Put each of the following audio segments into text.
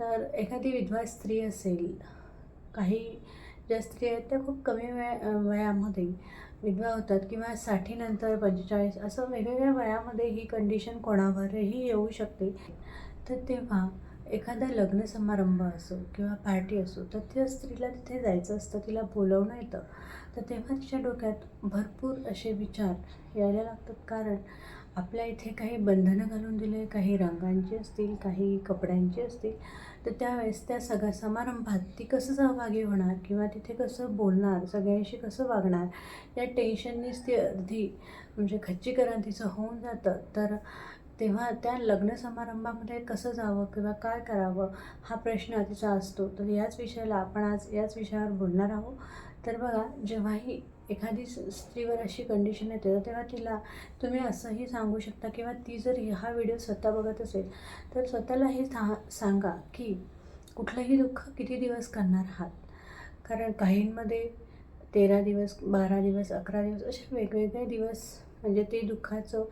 तर एखादी विधवा स्त्री असेल काही ज्या स्त्री आहेत त्या खूप कमी वया वयामध्ये विधवा होतात किंवा साठीनंतर पंचेचाळीस असं वेगवेगळ्या वयामध्ये ही कंडिशन कोणावरही येऊ शकते. तर तेव्हा एखादा लग्न समारंभ असो किंवा पार्टी असो तर त्या स्त्रीला तिथे जायचं असतं तिला बोलवणं येतं. तर तेव्हा तिच्या डोक्यात भरपूर असे विचार यायला लागतात. कारण आपल्या इथे काही बंधनं घालून दिले काही रंगांची असतील काही कपड्यांची असतील तर त्यावेळेस त्या सगळ्या समारंभात ती कसं सहभागी होणार किंवा तिथे कसं बोलणार सगळ्यांशी कसं वागणार या टेन्शननीच ती अर्धी म्हणजे खच्चीकरण तिचं होऊन जातं. तर तेव्हा त्या लग्न समारंभामध्ये कसं जावं किंवा काय करावं हा प्रश्न तिचा असतो. तर याच विषयाला आपण आज याच विषयावर बोलणार आहोत. तर बघा जेव्हाही एखादी स्त्रीवर अशी कंडिशन येते तर तेव्हा तिला तुम्ही असंही सांगू शकता किंवा ती जर हा व्हिडिओ स्वतः बघत असेल तर स्वतःला हे सा सांगा की कुठलंही दुःख किती दिवस करणार आहात? कारण काहींमध्ये तेरा दिवस बारा दिवस अकरा दिवस असे वेगवेगळे दिवस म्हणजे ते दुःखाचं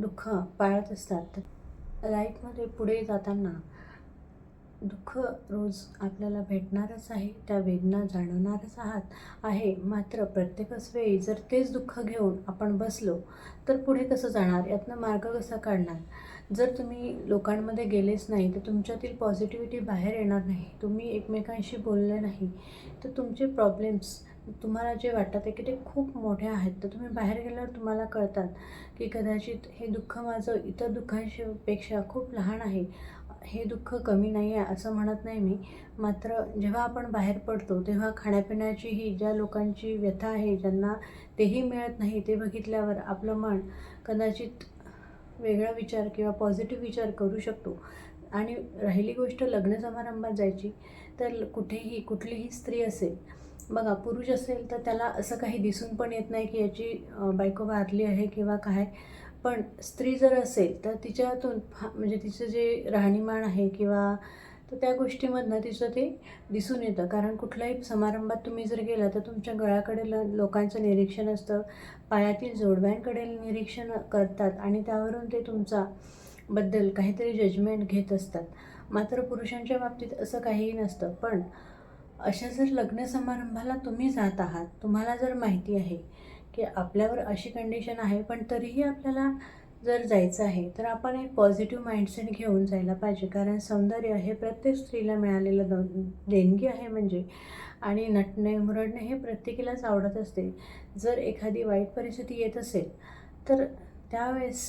दुःख पाळत असतात. लाईफमध्ये पुढे जाताना दुःख रोज आपल्याला भेटणारच आहे त्या वेदना जाणवणारच आहात आहे. मात्र प्रत्येकच वेळी जर तेच दुःख घेऊन आपण बसलो तर पुढे कसं जाणार? यातनं मार्ग कसा काढणार? जर तुम्ही लोकांमध्ये गेलेच नाही तर तुमच्यातील पॉझिटिव्हिटी बाहेर येणार नाही. तुम्ही एकमेकांशी बोलले नाही तर तुमचे प्रॉब्लेम्स तुम्हाला जे वाटतात आहे की ते खूप मोठे आहेत तर तुम्ही बाहेर गेल्यावर तुम्हाला कळतात की कदाचित हे दुःख माझं इतर दुःखांशी पेक्षा खूप लहान आहे. हे दुःख कमी नाही आहे असं म्हणत नाही मी. मात्र जेव्हा आपण बाहेर पडतो तेव्हा खाण्यापिण्याची ही ज्या लोकांची व्यथा आहे ज्यांना तेही मिळत नाही ते बघितल्यावर आपलं मन कदाचित वेगळा विचार किंवा पॉझिटिव्ह विचार करू शकतो. आणि राहिली गोष्ट लग्न समारंभात जायची तर कुठेही कुठलीही स्त्री असेल बघा पुरुष असेल तर त्याला असं काही दिसून पण येत नाही की याची बायको वारली आहे किंवा काय. पण स्त्री जर असेल तर तिच्यातून फा म्हणजे तिचं जे राहणीमान आहे किंवा तर त्या गोष्टीमधनं तिचं ते दिसून येतं. कारण कुठल्याही समारंभात तुम्ही जर गेला तर तुमच्या गळ्याकडे ल लोकांचं निरीक्षण असतं. पायातील जोडव्यांकडे निरीक्षण करतात आणि त्यावरून ते तुमचा बद्दल काहीतरी जजमेंट घेत असतात. मात्र पुरुषांच्या बाबतीत असं काहीही नसतं. पण अशा जर लग्न समारंभाला तुम्ही जात आहात तुम्हाला जर माहिती आहे की आपल्यावर अशी कंडिशन आहे पण तरीही आपल्याला जर जायचं आहे तर आपण एक पॉझिटिव्ह माइंडसेट घेऊन जायला पाहिजे. कारण सौंदर्य हे प्रत्येक स्त्रीला मिळालेलं दो देणगी आहे म्हणजे. आणि नटणे मुरडणे हे प्रत्येकीलाच आवडत असते. जर एखादी वाईट परिस्थिती येत असेल तर त्यावेळेस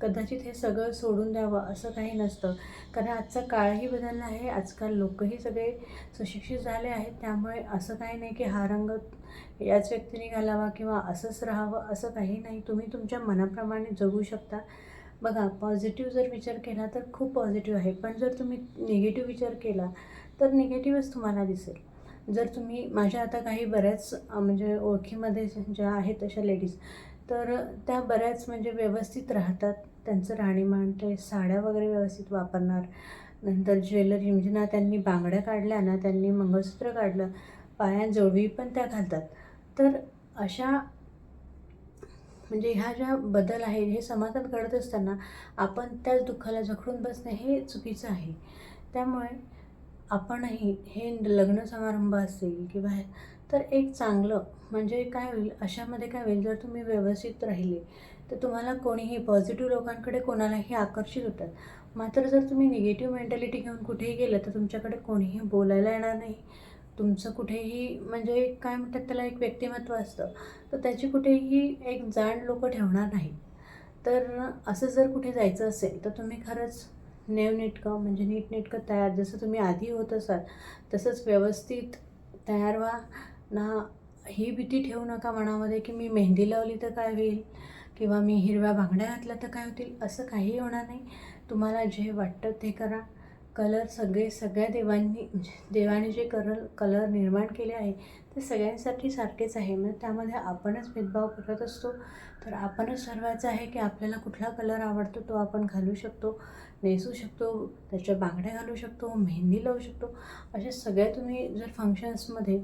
कदाचित हे सगळं सोडून द्यावं असं काही नसतं. कारण आजचा काळही बदलला आहे आजकाल लोकही सगळे सुशिक्षित झाले आहेत त्यामुळे असं काही नाही की हा रंग याच व्यक्तीने घालावा किंवा असंच राहावं असं काही नाही. तुम्ही तुमच्या मनाप्रमाणे जगू शकता. बघा पॉझिटिव्ह जर विचार केला तर खूप पॉझिटिव्ह आहे. पण जर तुम्ही निगेटिव्ह विचार केला तर निगेटिव्हच तुम्हाला दिसेल. जर तुम्ही माझ्या आता काही बऱ्याच म्हणजे ओळखीमध्ये ज्या आहेत अशा लेडीज तर त्या बऱ्याच म्हणजे व्यवस्थित राहतात. त्यांचं राहणीमान ते साड्या वगैरे व्यवस्थित वापरणार. नंतर ज्वेलरी म्हणजे ना त्यांनी बांगड्या काढल्या ना त्यांनी मंगळसूत्र काढलं पायात पण त्या घालतात. तर अशा म्हणजे ह्या ज्या बदल आहे हे समाजात घडत असताना आपण त्याच दुःखाला जखडून बसणे हे चुकीचं आहे. त्यामुळे आपणही हे लग्न समारंभ असेल किंवा तर एक चांगलं म्हणजे काय होईल अशामध्ये काय होईल जर तुम्ही व्यवस्थित राहिले तर तुम्हाला कोणीही पॉझिटिव्ह लोकांकडे कोणालाही आकर्षित होतात. मात्र जर तुम्ही निगेटिव्ह मेंटॅलिटी घेऊन कुठेही गेलं तर तुमच्याकडे कोणीही बोलायला येणार नाही. तुमचं कुठेही म्हणजे काय म्हणतात त्याला एक व्यक्तिमत्व असतं. तर त्याची कुठेही एक जाण लोक ठेवणार नाही तर असं जर कुठे जायचं असेल तर तुम्ही खरंच नेवनेटकं म्हणजे नीटनेटकं तयार जसं तुम्ही आधी होत असाल तसंच व्यवस्थित तयार व्हा. ना ही भीती ठेवू नका मनामध्ये की मी मेहंदी लावली तर काय होईल किंवा मी हिरव्या बांगड्या घातल्या तर काय होतील असं काहीही होणार नाही. तुम्हाला जे वाटतं ते करा. कलर सगळे सगळ्या देवांनी म्हणजे देवाने जे कलर कलर निर्माण केले आहे ते सगळ्यांसाठी सारखेच आहे. म्हणजे त्यामध्ये आपणच भेदभाव करत असतो. तर आपणच ठरवायचं आहे की आपल्याला कुठला कलर आवडतो तो आपण घालू शकतो नेसू शकतो त्याच्या बांगड्या घालू शकतो मेहंदी लावू शकतो. अशा सगळ्या तुम्ही जर फंक्शन्समध्ये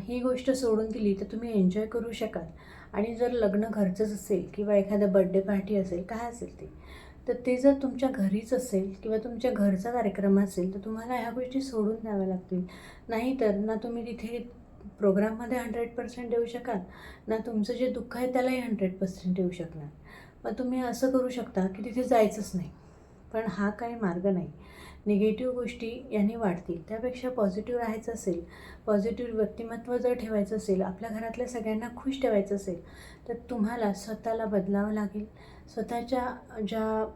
ही गोष्ट सोडून दिली तर तुम्ही एन्जॉय करू शकाल. आणि जर लग्न घरचंच असेल किंवा एखादं बड्डे पार्टी असेल काय असेल ते. तर ते जर तुमच्या घरीच असेल किंवा तुमच्या घरचा कार्यक्रम असेल तर तुम्हाला ह्या गोष्टी सोडून द्याव्या लागतील. नाहीतर ना तुम्ही तिथे प्रोग्राममध्ये हंड्रेड पर्सेंट देऊ शकाल ना तुमचं जे दुःख आहे त्यालाही हंड्रेड पर्सेंट देऊ शकणार. मग तुम्ही असं करू शकता की तिथे जायचंच नाही. पण हा काही मार्ग नाही. निगेटिव्ह गोष्टी यांनी वाढतील. त्यापेक्षा पॉझिटिव्ह राहायचं असेल पॉझिटिव्ह व्यक्तिमत्व जर ठेवायचं असेल आपल्या घरातल्या सगळ्यांना खुश ठेवायचं असेल तर तुम्हाला स्वतःला बदलावं लागेल. स्वतःच्या ज्या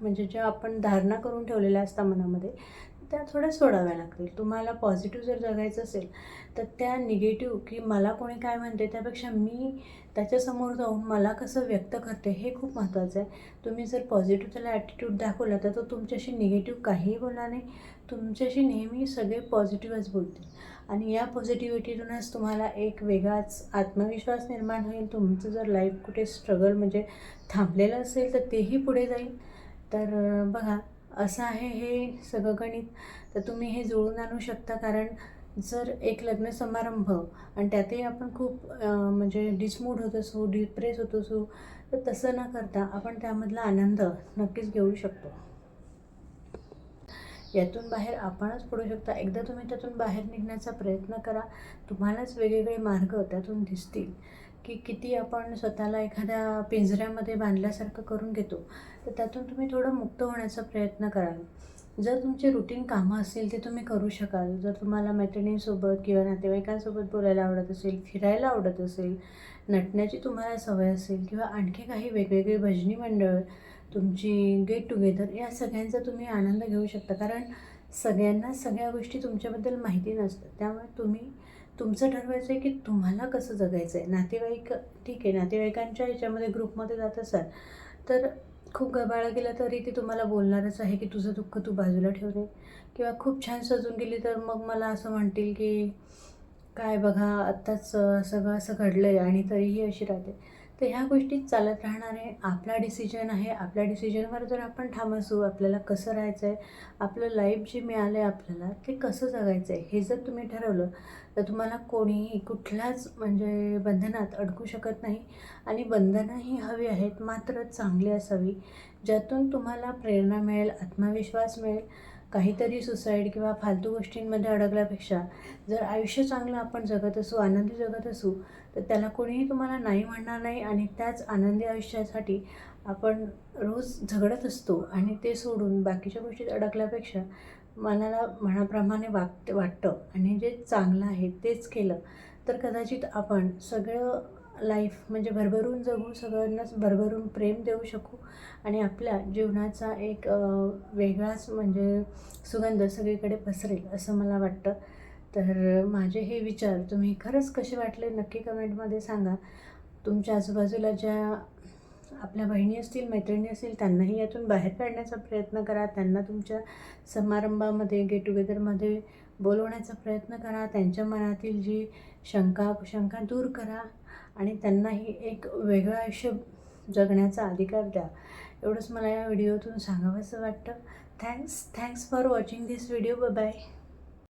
म्हणजे ज्या आपण धारणा करून ठेवलेल्या असतात मनामध्ये त्या थोड्या सोडाव्या लागतील. तुम्हाला पॉझिटिव्ह जर जगायचं असेल तर त्या निगेटिव्ह की मला कोणी काय म्हणते त्यापेक्षा मी त्याच्यासमोर जाऊन मला कसं व्यक्त करते हे खूप महत्त्वाचं आहे. तुम्ही जर पॉझिटिव्ह त्याला ॲटिट्यूड दाखवला तर तो तुमच्याशी निगेटिव्ह काहीही बोलणार नाही. तुमच्याशी नेहमी सगळे पॉझिटिव्हच बोलतील. आणि या पॉझिटिव्हिटीतूनच तुम्हाला एक वेगळाच आत्मविश्वास निर्माण होईल. तुमचं जर लाईफ कुठे स्ट्रगल म्हणजे थांबलेलं असेल तर तेही पुढे जाईल. तर बघा असं आहे हे सगळं गणित तर तुम्ही हे जुळून आणू शकता. कारण जर एक लग्न समारंभ आणि त्यातही आपण खूप म्हणजे डिसमूड होत असू डिप्रेस होत असू तर तसं न करता आपण त्यामधला आनंद नक्कीच घेऊ शकतो. यातून बाहेर आपणच पडू शकता. एकदा तुम्ही त्यातून बाहेर निघण्याचा प्रयत्न करा. तुम्हालाच वेगवेगळे मार्ग त्यातून दिसतील. की किती आपण स्वतःला एखाद्या पिंजऱ्यामध्ये बांधल्यासारखं करून घेतो तर त्यातून तुम्ही थोडं मुक्त होण्याचा प्रयत्न कराल. जर तुमचे रुटीन कामं असतील ते तुम्ही करू शकाल. जर तुम्हाला मैत्रिणींसोबत किंवा नातेवाईकांसोबत बोलायला आवडत असेल फिरायला आवडत असेल नटण्याची तुम्हाला सवय असेल किंवा आणखी काही वेगवेगळे भजनी मंडळ तुमची गेट टुगेदर या सगळ्यांचा तुम्ही आनंद घेऊ शकता. कारण सगळ्यांना सगळ्या गोष्टी तुमच्याबद्दल माहिती नसतात. त्यामुळे तुम्ही तुमचं ठरवायचं आहे की तुम्हाला कसं जगायचं आहे नातेवाईक ठीक आहे नातेवाईकांच्या ह्याच्यामध्ये ग्रुपमध्ये जात असाल तर खूप गबाळं गेलं तरी ते तुम्हाला बोलणारच आहे की तुझं दुःख तू बाजूला ठेवणे किंवा खूप छान सजून गेली तर मग मला असं म्हणतील की काय बघा आत्ताच सगळं असं घडलं आहे आणि तरीही अशी राहते. तर ह्या गोष्टी चालत राहणार आहे आपला डिसिजन आहे. आपल्या डिसिजनवर जर आपण ठाम असू आपल्याला कसं राहायचं आहे आपलं लाईफ जे मिळालं आहे आपल्याला ते कसं जगायचं आहे हे जर तुम्ही ठरवलं तर तुम्हाला कोणीही कुठल्याच म्हणजे बंधनात अडकू शकत नाही. आणि बंधनंही हवी आहेत मात्र चांगली असावी ज्यातून तुम्हाला प्रेरणा मिळेल आत्मविश्वास मिळेल. काहीतरी सुसाईड किंवा फालतू गोष्टींमध्ये अडकल्यापेक्षा जर आयुष्य चांगलं आपण जगत असू आनंदी जगत असू तर त्याला कोणीही तुम्हाला नाही म्हणणार नाही आणि त्याच आनंदी आयुष्यासाठी आपण रोज झगडत असतो आणि ते सोडून बाकीच्या गोष्टीत अडकल्यापेक्षा मनाला मनाप्रमाणे वागत वाटतं आणि जे चांगलं आहे तेच केलं तर कदाचित आपण सगळं लाईफ म्हणजे भरभरून जगू सगळ्यांनाच भरभरून प्रेम देऊ शकू आणि आपल्या जीवनाचा एक वेगळाच म्हणजे सुगंध सगळीकडे पसरेल असं मला वाटतं. तर माझे हे विचार तुम्ही खरंच कसे वाटले नक्की कमेंटमध्ये सांगा. तुमच्या आजूबाजूला ज्या आपल्या बहिणी असतील मैत्रिणी असतील त्यांनाही यातून बाहेर काढण्याचा प्रयत्न करा. त्यांना तुमच्या समारंभामध्ये गेट टुगेदरमध्ये बोलवण्याचा प्रयत्न करा. त्यांच्या मनातील जी शंका कुशंका दूर करा आणि त्यांनाही एक वेगळं आयुष्य जगण्याचा अधिकार द्या. एवढंच मला या व्हिडिओतून सांगावंसं वाटतं. Thanks thanks for watching this video bye